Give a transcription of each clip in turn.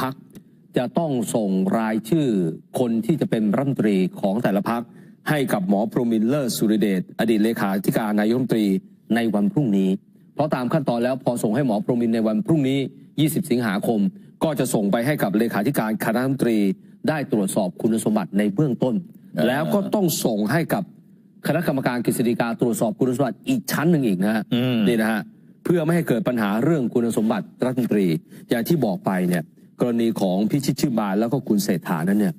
พักจะต้องส่งรายชื่อคนที่จะเป็นรัฐมนตรีของแต่ละพักให้กับหมอพรหมินทร์เลอร์สุริเดชอดีตเลขาธิการนายกรัฐมนตรีในวันพรุ่งนี้ เพราะตามขั้นตอนแล้วพอส่งให้หมอพรหมินทร์ในวันพรุ่งนี้ 20 สิงหาคม ก็จะส่งไปให้กับเลขาธิการคณะรัฐมนตรี ได้ตรวจสอบคุณสมบัติในเบื้องต้นอ่าแล้วก็ต้องส่งให้กับคณะกรรมการกฤษฎีกาตรวจสอบคุณสมบัติอีกชั้นหนึ่งอีกนะฮะอืมนี่นะฮะเพื่อไม่ให้เกิดปัญหาเรื่องคุณสมบัติรัฐมนตรีอย่างที่บอกไปเนี่ย กรณีของพิชิตชื่อบานแล้วก็คุณเศรษฐานั้นเนี่ย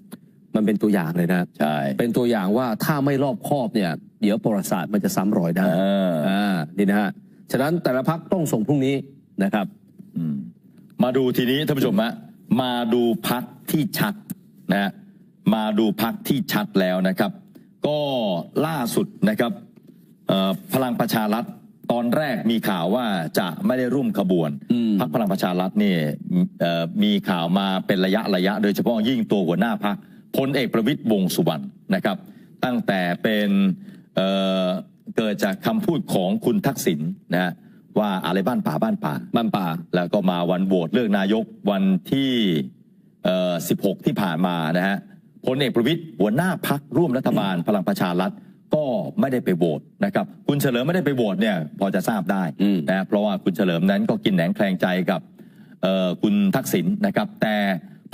มันเป็นตัวอย่างเลยนะ ใช่ เป็นตัวอย่างว่าถ้าไม่รอบคอบเนี่ย เดี๋ยวประวัติศาสตร์มันจะซ้ำรอยได้เออ อ่านี่นะฮะฉะนั้นแต่ละพักต้องส่งพรุ่งนี้นะครับอืมมาดูทีนี้ท่านผู้ชมฮะมาดูพักที่ชัดนะฮะมาดูพักที่ชัดแล้วนะครับ ก็ล่าสุดนะครับเอ่อพลังประชารัฐ ตอนแรกมีข่าวว่าจะไม่ได้ร่วมขบวนอืมพักพลังประชารัฐนี่เอ่อมีข่าวมาเป็นระยะระยะ โดยเฉพาะยิ่งตัวหัวหน้าพักพลเอกประวิตยวงษ์สุวรรณนะครับ ตั้งแต่เป็นเอ่อเกิดจากคำพูดของคุณทักษิณนะฮะว่าอะไรบ้านป่าบ้านป่าบ้านป่า แล้วก็มาวันโหวตเลือกนายกวันที่เอ่อ16 ที่ผ่านมานะฮะพลเอกประวิตยหัวหน้าพักร่วมรัฐบาลพลังประชารัฐ ก็ไม่ได้ไปโหวตนะครับ คุณเฉลิมไม่ได้ไปโหวตเนี่ย พอจะทราบได้อืมนะเพราะว่าคุณเฉลิมนั้นก็กินแหนงแคลงใจกับเอ่อคุณทักษิณนะครับ แต่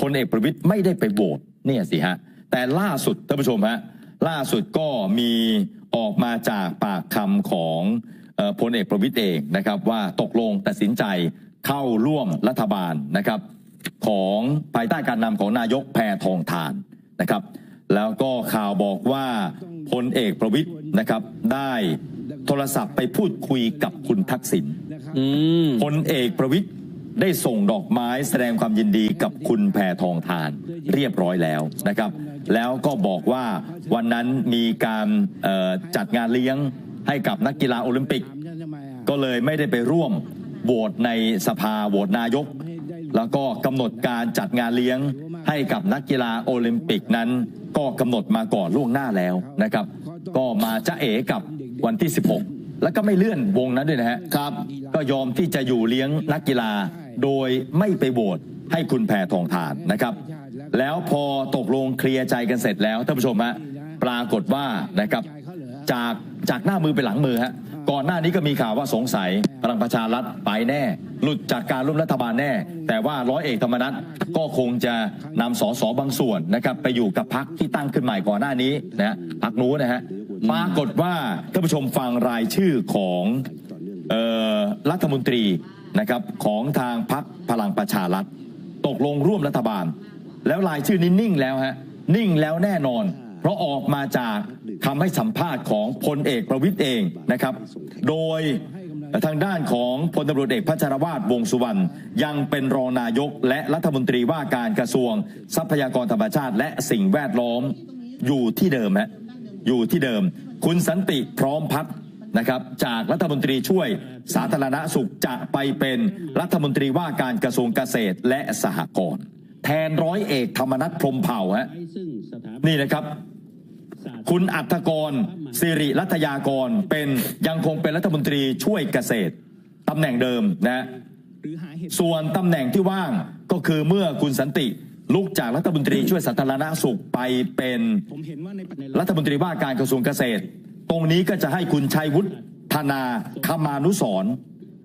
พลเอกประวิตยไม่ได้ไปโหวตเนี่ยสิฮะแต่ล่าสุดท่านผู้ชมฮะล่าสุดก็มีออกมาจากปากคำของเอ่อพลเอกประวิตยเองนะครับว่าตกลงตัดสินใจเข้าร่วมรัฐบาลนะครับ ของภายใต้การนำของนายกแพทองทานนะครับ แล้วก็ข่าวบอกว่าพลเอกประวิตยนะครับ ได้โทรศัพท์ไปพูดคุยกับคุณทักษิณอืมพลเอกประวิตยได้ส่งดอกไม้แสดงความยินดีกับคุณแพทองทาน เรียบร้อยแล้วนะครับ แล้วก็บอกว่าวันนั้นมีการเอ่อจัดงานเลี้ยงให้กับนักกีฬาโอลิมปิก ก็เลยไม่ได้ไปร่วมโหวตในสภาโหวตนายก แล้วก็กำหนดการจัดงานเลี้ยง ให้กับนักกีฬาโอลิมปิกนั้นก็กำหนดมาก่อนล่วงหน้าแล้วนะครับ ก็มาจะเอกับวันที่ 16 แล้วก็ไม่เลื่อนวงนั้นด้วยนะฮะครับ ก็ยอมที่จะอยู่เลี้ยงนักกีฬาโดยไม่ไปโหวตให้คุณแพทองทานนะครับ แล้วพอตกลงเคลียร์ใจกันเสร็จแล้วท่านผู้ชมฮะปรากฏว่านะครับจากจากหน้ามือไปหลังมือฮะ ก่อนหน้านี้ก็มีข่าวว่าสงสัยพลังประชารัฐไปแน่ หลุดจากการร่วมรัฐบาลแน่ แต่ว่าร้อยเอกธรรมนัฐก็คงจะนำสสบางส่วนนะครับไปอยู่กับพักที่ตั้งขึ้นใหม่ก่อนหน้านี้นะฮะพักนู้นนะฮะปรากฏว่าท่านผู้ชมฟังรายชื่อของออรัฐมนตรีนะครับของทางพักพลังประชารัฐตกลงร่วมรัฐบาล แล้วรายชื่อนี้นิ่งแล้วฮะนิ่งแล้วแน่นอน เพราะออกมาจากคำให้สัมภาษณ์ของพลเอกประวิตยเองนะครับ โดยทางด้านของพลตำรวจเอกพัชรวาทวงสุวรรณยังเป็นรองนายกและรัฐมนตรีว่าการกระทรวง ทรัพยากรธรรมชาติ และสิ่งแวดล้อมอยู่ที่เดิมฮะอยู่ที่เดิม คุณสันติพร้อมพัฒนะครับจากรัฐมนตรีช่วยสาธารณสุขจะไปเป็นรัฐมนตรีว่าการกระทรวงเกษตรและสหกรณ์แทนร้อยเอกธรรมนัฐพรมเผ่าฮะนี่นะครับ คุณอัธกรสิริรัตยากรเป็นยังคงเป็นรัฐมนตรีช่วยเกษตรตำแหน่งเดิมนะส่วนตำแหน่งที่ว่างก็คือเมื่อคุณสันติลุกจากรัฐมนตรีช่วยสาธารณสุขไปเป็นรัฐมนตรีว่าการกระทรวงเกษตร ตรงนี้ก็จะให้คุณชัยวุฒิธนาคมานุสร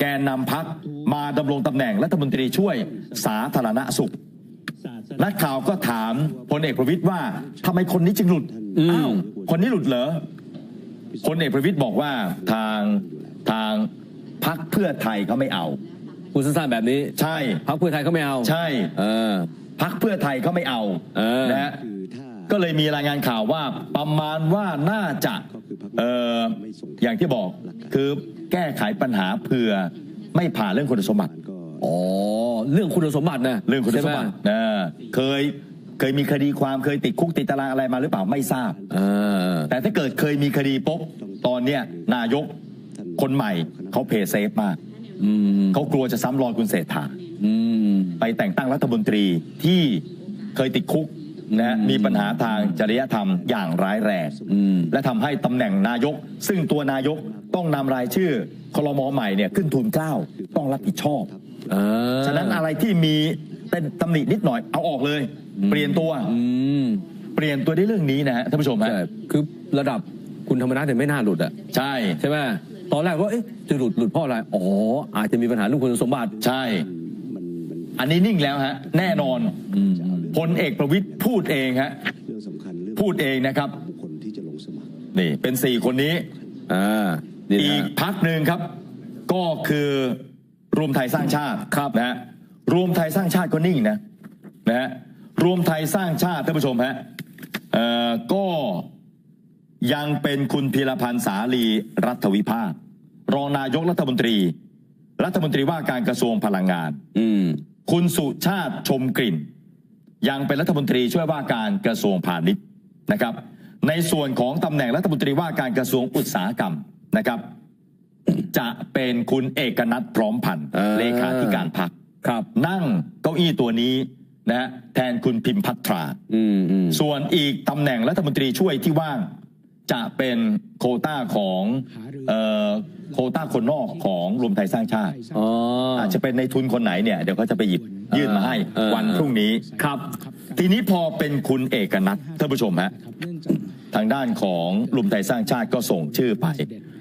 แกนนำพักมาดำรงตำแหน่งรัฐมนตรีช่วยสาธารณสุขนักข่าวก็ถามพลเอกประวิตยว่าทำไมคนนี้จึงหลุด อืมอ้าวคนนี้หลุดเหรอพลเอกประวิตยบอกว่าทางทางพักเพื่อไทยเขาไม่เอา พูดสั้นๆแบบนี้ใช่พรรคเพื่อไทยเขาไม่เอาใช่ เออ พักเพื่อไทยเขาไม่เอาเออนะฮะก็เลยมีรายงานข่าวว่าประมาณว่าน่าจะเอออย่างที่บอกคือแก้ไขปัญหาเพื่อไม่ผ่านเรื่องคุณสมบัติอ๋อเรื่องคุณสมบัตินะเรื่องคุณสมใช่ไหบัตินะเคย เคยมีคดีความเคยติดคุกติดตารางอะไรมาหรือเปล่าไม่ทราบ เออ แต่ถ้าเกิดเคยมีคดีปุ๊บตอนเนี้ยนายกคนใหม่เขาเพย์เซฟมากอืมเขากลัวจะซ้ำรอยคุณเศรษฐาอืม ไปแต่งตั้งรัฐมนตรีที่เคยติดคุกนะฮะมีปัญหาทางจริยธรรมอย่างร้ายแรงอืม และทำให้ตำแหน่งนายก ซึ่งตัวนายกต้องนำรายชื่อคลมใหม่เนี่ยขึ้นทูลเกล้าต้องรับผิดชอบ เออฉะนั้นอะไรที่มี เต้นตำหนินิดหน่อยเอาออกเลย เปลี่ยนตัวอืมเปลี่ยนตัวได้เรื่องนี้นะฮะท่านผู้ชมฮะ ใช่คือระดับคุณธรรมนัฐเนี่ยไม่น่าหลุดอะใช่ ใช่ไหมตอนแรกว่าเอ๊ะจะหลุดหลุดเพราะอะไรอ๋ออาจจะมีปัญหาเรื่องคุณสมบัติ ใช่ อันนี้นิ่งแล้วฮะ แน่นอนพลเอกประวิตยพูดเองฮะ เรื่องสำคัญเรื่องพูดเองนะครับ บุคคลที่จะลงสมัคร นี่เป็นสี่คนนี้ อ่านี่อีนะกพักหนึ่งครับ ก็คือรวมไทยสร้างชาติครับนะฮะ รวมไทยสร้างชาติก็นิ่งนะนะฮะรวมไทยสร้างชาติท่านผู้ชมฮะเอ่อก็ยังเป็นคุณพีรพันธ์สาลีรัฐวิภาครองนายกรัฐมนตรี รัฐมนตรีว่าการกระทรวงพลังงาน อืมคุณสุชาติชมกลิ่น ยังเป็นรัฐมนตรีช่วยว่าการกระทรวงพาณิชย์นะครับ ในส่วนของตำแหน่งรัฐมนตรีว่าการกระทรวงอุตสาหกรรมนะครับ จะเป็นคุณเอกนัทพร้อมพันธ์อ่าเลขาธิการพรรค ครับนั่งเก้าอี้ตัวนี้นะฮะแทนคุณพิมพัทรา อืมอืมส่วนอีกตำแหน่งรัฐมนตรีช่วยที่ว่าง จะเป็นโควต้าของเอ่อโควต้าคนนอกของรวมไทยสร้างชาติ อ๋ออาจจะเป็นในทุนคนไหนเนี่ยเดี๋ยวเขาจะไปหยิบยื่นมาให้เออวันพรุ่งนี้ครับ ทีนี้พอเป็นคุณเอกนัทท่านผู้ชมฮะทางด้านของรวมไทยสร้างชาติก็ส่งชื่อไป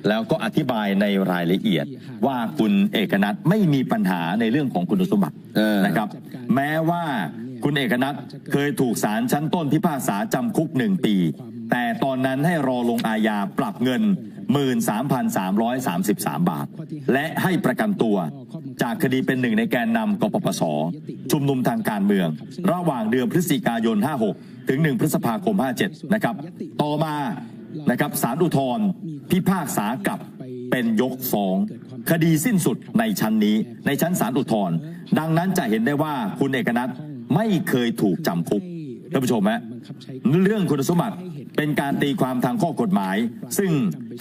แล้วก็อธิบายในรายละเอียดว่าคุณเอกนัทไม่มีปัญหาในเรื่องของคุณสมบัติเออนะครับ แม้ว่าคุณเอกนัทเคยถูกศาลชั้นต้นพิพากษาจำคุกหนึ่งปี แต่ตอนนั้นให้รอลงอาญาปรับเงิน 13,333 บาท และให้ประกันตัว จากคดีเป็นหนึ่งในแกนนำกปปส ชุมนุมทางการเมือง ระหว่างเดือนพฤศจิกายน 56 ถึง 1 พฤษภาคม 57 นะครับ ต่อมา นะครับศาลอุทธรณ์พิพากษากลับเป็นยกฟ้อง คดีสิ้นสุดในชั้นนี้ ในชั้นศาลอุทธรณ์ดังนั้นจะเห็นได้ว่าคุณเอกนัทไม่เคยถูกจำคุกท่านผู้ชมฮะเรื่องคุณสมบัติเป็นการตีความทางข้อกฎหมาย ซึ่ง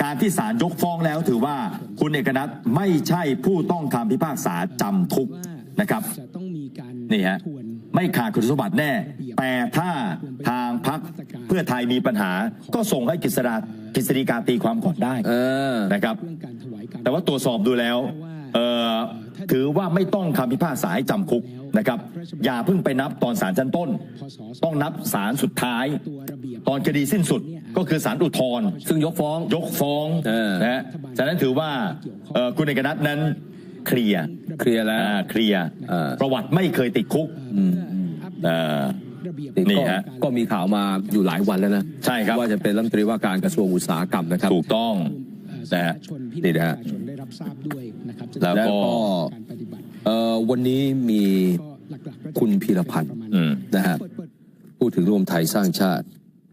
การที่ศาลยกฟ้องแล้วถือว่าคุณเอกนัทไม่ใช่ผู้ต้องคำพิพากษาจำคุกนะครับจะต้องมีการนี่ฮะทวน ไม่ขาดคุณสมบัติแน่ แต่ถ้าทางพักเพื่อไทยมีปัญหา ก็ส่งให้กฤษฎากฤษฎีกาตีความก่อนได้เออนะครับเรื่องการถวายการแต่ว่าตรวจสอบดูแล้วเอ่อถือว่าไม่ต้องคำพิพากษาให้จำคุกนะครับ อย่าเพิ่งไปนับตอนศาลชั้นต้นพศต้องนับศาลสุดท้ายตัวระเบียบตอนคดีสิ้นสุดก็คือศาลอุทธรณ์ซึ่งยกฟ้องยกฟ้องเออนะฮะฉะนั้นถือว่าเอ่อคุณเอกนัทนั้น เคลียร์เคลียร์แล้ว อ่าเคลียร์เออประวัติไม่เคยติดคุกเอ่อระเบียบนี่ก็ฮะก็มีข่าวมาอยู่หลายวันแล้วนะใช่ครับ ว่าจะเป็นรัฐมนตรีว่าการกระทรวงอุตสาหกรรมนะครับถูกต้องเอ่อนะฮะสาธารณชนพี่นี่น้องนะปฮะระชาชนได้รับทราบด้วยนะครับจะแล้วแล้วก็ก็การปฏิบัติเอ่อวันนี้มีก็หลักๆก็จะคุณพีรพันธ์ประมาณอืม นะฮะ เปิดเปิด พูดถึงรวมไทยสร้างชาติ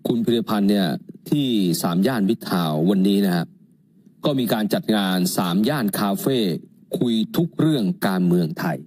คุณพิรพันธ์เนี่ยที่สามย่านมิตรทาวน์วันนี้นะครับก็มีการจัดงานสามย่านคาเฟ่ คุยทุกเรื่องการเมืองไทย